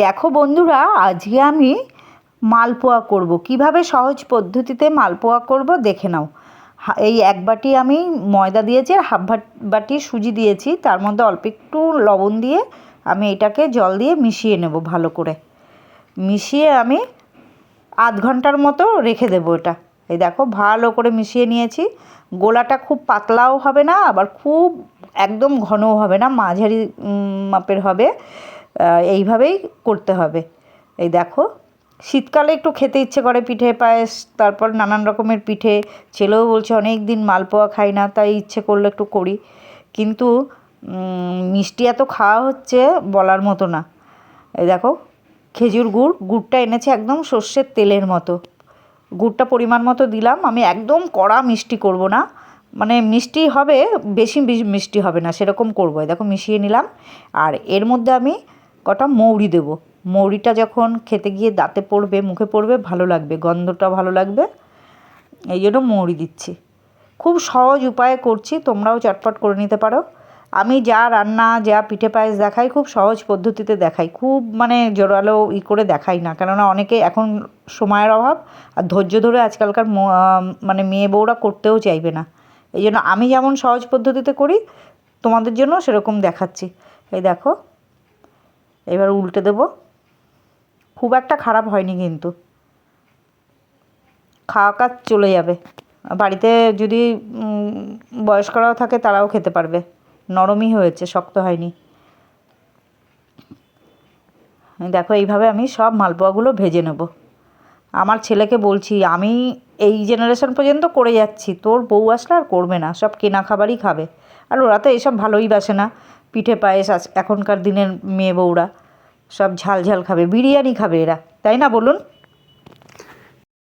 দেখো বন্ধুরা, আজকে আমি মালপোয়া করব। কীভাবে সহজ পদ্ধতিতে মালপোয়া করব দেখে নাও। এই এক বাটি আমি ময়দা দিয়েছি আর হাফ বাটি সুজি দিয়েছি। তার মধ্যে অল্প একটু লবণ দিয়ে আমি এটাকে জল দিয়ে মিশিয়ে নেব ভালো করে। মিশিয়ে আমি আধ ঘণ্টার মতো রেখে দেবো এটা। এই দেখো, ভালো করে মিশিয়ে নিয়েছি। গোলাটা খুব পাতলাও হবে না, আবার খুব একদম ঘনও হবে না, মাঝারি মাপের হবে। এইভাবেই করতে হবে। এই দেখো, শীতকালে একটু খেতে ইচ্ছে করে পিঠে পায়েস, তারপর নানান রকমের পিঠে। ছেলেও বলছে, অনেক দিন মালপোয়া খাই না, তাই ইচ্ছে করলে একটু করি। কিন্তু মিষ্টি এত খাওয়া হচ্ছে বলার মতো না। এই দেখো, খেজুর গুড়, গুড়টা এনেছে একদম সর্ষের তেলের মতো। গুড়টা পরিমাণ মতো দিলাম, আমি একদম কড়া মিষ্টি করব না। মানে মিষ্টি হবে, বেশি মিষ্টি হবে না, সেরকম করব। দেখো, মিশিয়ে নিলাম। আর এর মধ্যে আমি কটা মৌরি দেবো। মৌরিটা যখন খেতে গিয়ে দাঁতে পড়বে, মুখে পড়বে, ভালো লাগবে, গন্ধটা ভালো লাগবে, এই জন্য মৌরি দিচ্ছি। খুব সহজ উপায়ে করছি, তোমরাও চটপট করে নিতে পারো। আমি যা রান্না, যা পিঠে পায়েস দেখাই, খুব সহজ পদ্ধতিতে দেখাই। খুব মানে জোরালো ই করে দেখাই না, কেননা অনেকে এখন সময়ের অভাব, আর ধৈর্য ধরে আজকালকার মানে মেয়ে বউরা করতেও চাইবে না। এই জন্য আমি যেমন সহজ পদ্ধতিতে করি, তোমাদের জন্য সেরকম দেখাচ্ছি। এই দেখো এবার উল্টে দেবো। খুব একটা খারাপ হয়নি কিন্তু। খাওয়া কাজ চলে যাবে। বাড়িতে যদি বয়স্করাও থাকে তারাও খেতে পারবে। নরমই হয়েছে, শক্ত হয়নি। দেখো, এইভাবে আমি সব মালপোয়াগুলো ভেজে নেব। আমার ছেলেকে বলছি, আমি এই জেনারেশন পর্যন্ত করে যাচ্ছি। তোর বউ আসলে আর করবে না। সব কেনা খাবারই খাবে। আর ওরা তো এসব ভালোই বাসে না। পিঠে পায়েস আজ এখনকার দিনের মেয়ে বউরা। সব ঝাল ঝাল খাবে বিরিয়ানি খাবে এরা তাই না বলুন?